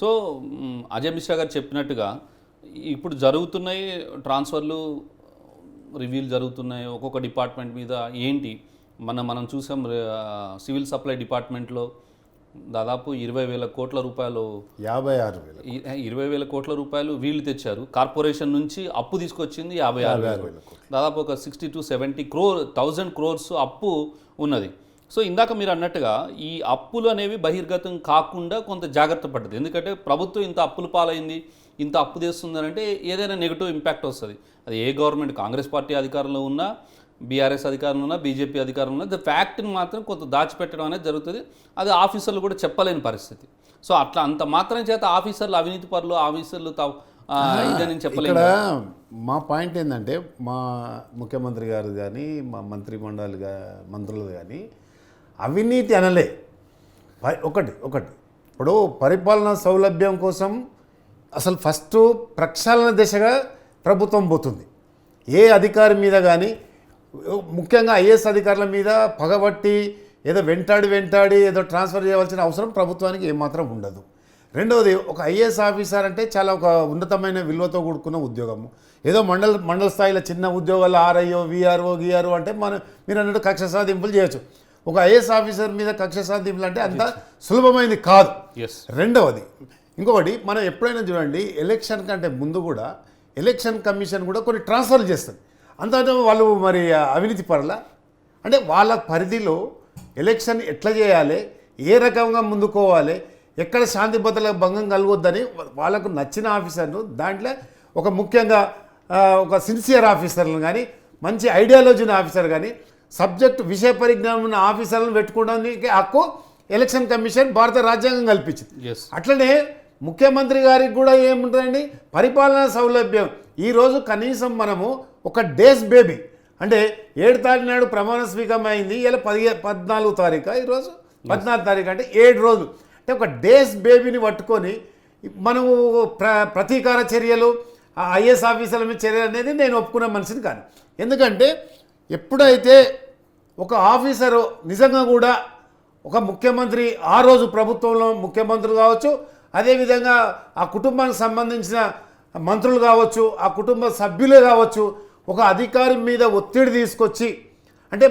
So Ajay Mishra గారు చెప్పినట్టుగా ఇప్పుడు జరుగుతున్నాయి ట్రాన్స్ఫర్లు రివ్యూలు జరుగుతున్నాయి. ఒక్కొక్క డిపార్ట్మెంట్ మీద ఏంటి? మన మనం చూసాం సివిల్ సప్లై డిపార్ట్మెంట్లో దాదాపు ఇరవై వేల కోట్ల రూపాయలు యాభై ఆరు వేలు ఇరవై వేల కోట్ల రూపాయలు వీళ్ళు తెచ్చారు. కార్పొరేషన్ నుంచి అప్పు తీసుకొచ్చింది యాభై ఆరు వేల. దాదాపు ఒక sixty two seventy crore thousand crores అప్పు ఉన్నది. సో ఇందాక మీరు అన్నట్టుగా ఈ అప్పులు అనేవి బహిర్గతం కాకుండా కొంత జాగ్రత్త పడ్డది. ఎందుకంటే ప్రభుత్వం ఇంత అప్పులు పాలైంది ఇంత అప్పు తెస్తుందని అంటే ఏదైనా నెగిటివ్ ఇంపాక్ట్ వస్తుంది. అది ఏ గవర్నమెంట్ కాంగ్రెస్ పార్టీ అధికారంలో ఉన్నా బీఆర్ఎస్ అధికారంలో ఉన్నా బీజేపీ అధికారంలో ఉన్నా ద ఫ్యాక్ట్ని మాత్రం కొంత దాచిపెట్టడం అనేది జరుగుతుంది. అది ఆఫీసర్లు కూడా చెప్పలేని పరిస్థితి. సో అట్లా అంత మాత్రం చేత ఆఫీసర్లు అవినీతి పరులు ఆఫీసర్లు ఇదని ఇక్కడ మా పాయింట్ ఏంటంటే మా ముఖ్యమంత్రి గారు కానీ మా మంత్రి మండలి మంత్రులు కానీ అవినీతి అనలే. ఒకటి ఒకటి. ఇప్పుడు పరిపాలన సౌలభ్యం కోసం అసలు ఫస్ట్ ప్రక్షాళన దిశగా ప్రభుత్వం పోతుంది. ఏ అధికారి మీద కానీ ముఖ్యంగా ఐఏఎస్ అధికారుల మీద పగబట్టి ఏదో వెంటాడి వెంటాడి ఏదో ట్రాన్స్ఫర్ చేయవలసిన అవసరం ప్రభుత్వానికి ఏమాత్రం ఉండదు. రెండవది ఒక ఐఏఎస్ ఆఫీసర్ అంటే చాలా ఒక ఉన్నతమైన విలువతో కూడుకున్న ఉద్యోగము. ఏదో మండల మండల స్థాయిలో చిన్న ఉద్యోగాలు ఆర్ఐఓ విఆర్ఓ గిఆర్ఓ అంటే మనం మీరు అన్నట్టు కక్ష సాధింపులు చేయొచ్చు. ఒక ఐఏఎస్ ఆఫీసర్ మీద కక్ష సాధింపులు అంటే అంత సులభమైంది కాదు. ఎస్ రెండవది ఇంకొకటి మనం ఎప్పుడైనా చూడండి ఎలక్షన్ కంటే ముందు కూడా ఎలక్షన్ కమిషన్ కూడా కొన్ని ట్రాన్స్ఫర్లు చేస్తుంది అంత వాళ్ళు మరి అవినీతి పరల అంటే వాళ్ళ పరిధిలో ఎలక్షన్ ఎట్లా చేయాలి? ఏ రకంగా ముందుకోవాలి? ఎక్కడ శాంతి భద్రతలకు భంగం కలగొద్దని వాళ్ళకు నచ్చిన ఆఫీసర్ను దాంట్లో ఒక ముఖ్యంగా ఒక సిన్సియర్ ఆఫీసర్లను కానీ మంచి ఐడియాలజీ ఉన్న ఆఫీసర్ కానీ సబ్జెక్ట్ విషయ పరిజ్ఞానం ఉన్న ఆఫీసర్లను పెట్టుకోవడానికి హక్కు ఎలక్షన్ కమిషన్ భారత రాజ్యాంగం కల్పించింది. అట్లనే ముఖ్యమంత్రి గారికి కూడా ఏముంటుందండి పరిపాలనా సౌలభ్యం. ఈరోజు కనీసం మనము ఒక డేస్ బేబీ. అంటే ఏడు తారీఖు నాడు ప్రమాణ స్వీకారం అయింది. ఇలా పదిహే పద్నాలుగు తారీఖు ఈరోజు పద్నాలుగు తారీఖు అంటే ఏడు రోజులు. అంటే ఒక డేస్ బేబీని పట్టుకొని మనము ప్ర ప్రతీకార చర్యలు ఐఏఎస్ ఆఫీసర్ల మీద చర్యలు అనేది నేను ఒప్పుకునే మనిషిని కాదు. ఎందుకంటే ఎప్పుడైతే ఒక ఆఫీసరు నిజంగా కూడా ఒక ముఖ్యమంత్రి ఆ రోజు ప్రభుత్వంలో ముఖ్యమంత్రులు కావచ్చు అదేవిధంగా ఆ కుటుంబానికి సంబంధించిన మంత్రులు కావచ్చు ఆ కుటుంబ సభ్యులే కావచ్చు ఒక అధికారి మీద ఒత్తిడి తీసుకొచ్చి అంటే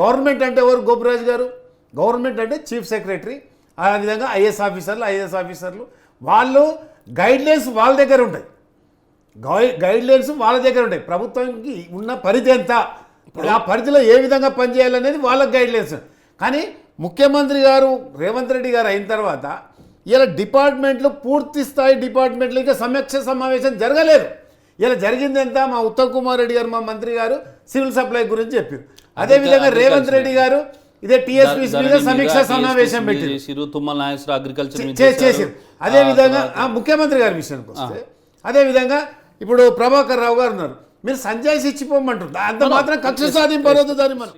గవర్నమెంట్ అంటే ఎవరు గోపురాజు గారు? గవర్నమెంట్ అంటే చీఫ్ సెక్రటరీ ఆ విధంగా ఐఏఎస్ ఆఫీసర్లు ఐఏఎస్ ఆఫీసర్లు. వాళ్ళు గైడ్లైన్స్ వాళ్ళ దగ్గర ఉంటాయి. గై గైడ్లైన్స్ వాళ్ళ దగ్గర ఉంటాయి. ప్రభుత్వానికి ఉన్న పరిధి ఎంత? ఆ పరిధిలో ఏ విధంగా పనిచేయాలనేది వాళ్ళకి గైడ్లైన్స్ కానీ ముఖ్యమంత్రి గారు రేవంత్ రెడ్డి గారు అయిన తర్వాత ఇలా డిపార్ట్మెంట్లు పూర్తి స్థాయి డిపార్ట్మెంట్లు ఇంకా సమీక్ష సమావేశం జరగలేదు. ఇలా జరిగింది ఎంత? మా ఉత్తమ్ కుమార్ రెడ్డి గారు మా మంత్రి గారు సివిల్ సప్లై గురించి చెప్పారు. అదేవిధంగా రేవంత్ రెడ్డి గారు ఇదే టీఎస్పీ మీద సమీక్ష సమావేశం పెట్టారు. తుమ్మల నాగేశ్వర అగ్రికల్చర్. చేసారు అదే విధంగా ఆ, ముఖ్యమంత్రి గారి విషయానికి వస్తే అదే విధంగా ఇప్పుడు ప్రభాకర్ రావు గారు ఉన్నారు. మీరు సంజయ్ ఇచ్చిపోమంటారు అంత మాత్రం కక్ష సాధింపరవద్దు దాన్ని మనం.